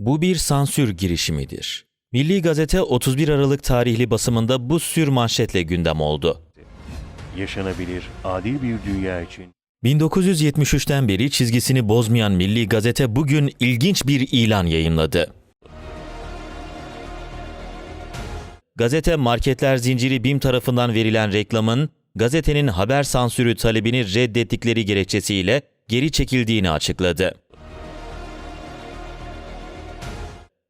Bu bir sansür girişimidir. Milli Gazete 31 Aralık tarihli basımında bu sür manşetle gündem oldu. Yaşanabilir, adil bir dünya için 1973'ten beri çizgisini bozmayan Milli Gazete bugün ilginç bir ilan yayımladı. Gazete marketler zinciri BİM tarafından verilen reklamın gazetenin haber sansürü talebini reddettikleri gerekçesiyle geri çekildiğini açıkladı.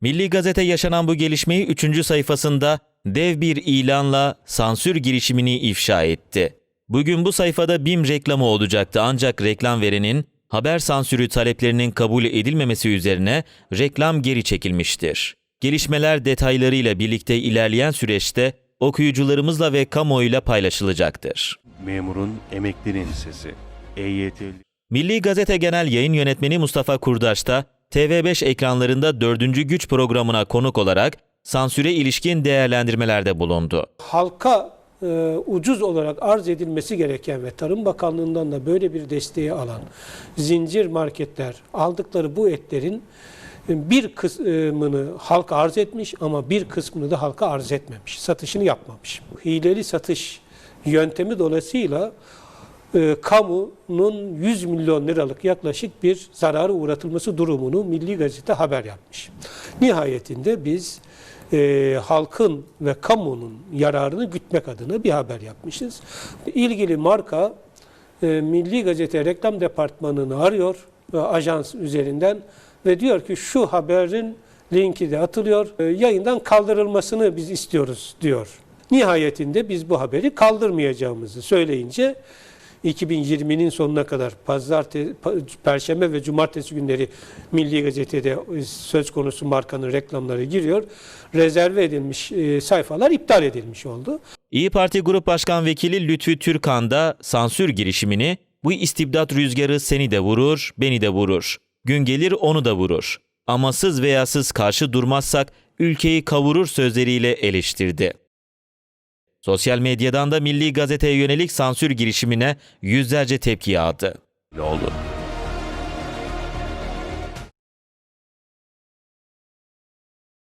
Milli Gazete yaşanan bu gelişmeyi 3. sayfasında dev bir ilanla sansür girişimini ifşa etti. Bugün bu sayfada BİM reklamı olacaktı ancak reklam verenin haber sansürü taleplerinin kabul edilmemesi üzerine reklam geri çekilmiştir. Gelişmeler detaylarıyla birlikte ilerleyen süreçte okuyucularımızla ve kamuoyuyla paylaşılacaktır. memurun, emeklinin sesi. EYT'li Milli Gazete Genel Yayın Yönetmeni Mustafa Kurdaş da TV5 ekranlarında 4. Güç programına konuk olarak sansüre ilişkin değerlendirmelerde bulundu. halka e, ucuz olarak arz edilmesi gereken ve Tarım Bakanlığı'ndan da böyle bir desteği alan zincir marketler aldıkları bu etlerin e, bir kısmını halka arz etmiş ama bir kısmını da halka arz etmemiş. Satışını yapmamış. Hileli satış yöntemi dolayısıyla e, kamunun 100 milyon liralık yaklaşık bir zararı uğratılması durumunu Milli Gazete haber yapmış. Nihayetinde biz e, halkın ve kamunun yararını gütmek adına bir haber yapmışız. İlgili marka e, Milli Gazete Reklam Departmanı'nı arıyor ve ajans üzerinden ve diyor ki şu haberin linki de atılıyor. E, yayından kaldırılmasını biz istiyoruz diyor. Nihayetinde biz bu haberi kaldırmayacağımızı söyleyince 2020'nin sonuna kadar pazartesi, perşembe ve cumartesi günleri Milli Gazete'de e, söz konusu markanın reklamları giriyor. Rezerve edilmiş e, sayfalar iptal edilmiş oldu. İyi Parti Grup Başkan Vekili Lütfü Türkan da sansür girişimini bu istibdat rüzgarı seni de vurur, beni de vurur. Gün gelir onu da vurur. Amasız veyasız karşı durmazsak ülkeyi kavurur sözleriyle eleştirdi. Sosyal medyadan da Milli Gazete'ye yönelik sansür girişimine yüzlerce tepki yağdı. oldu.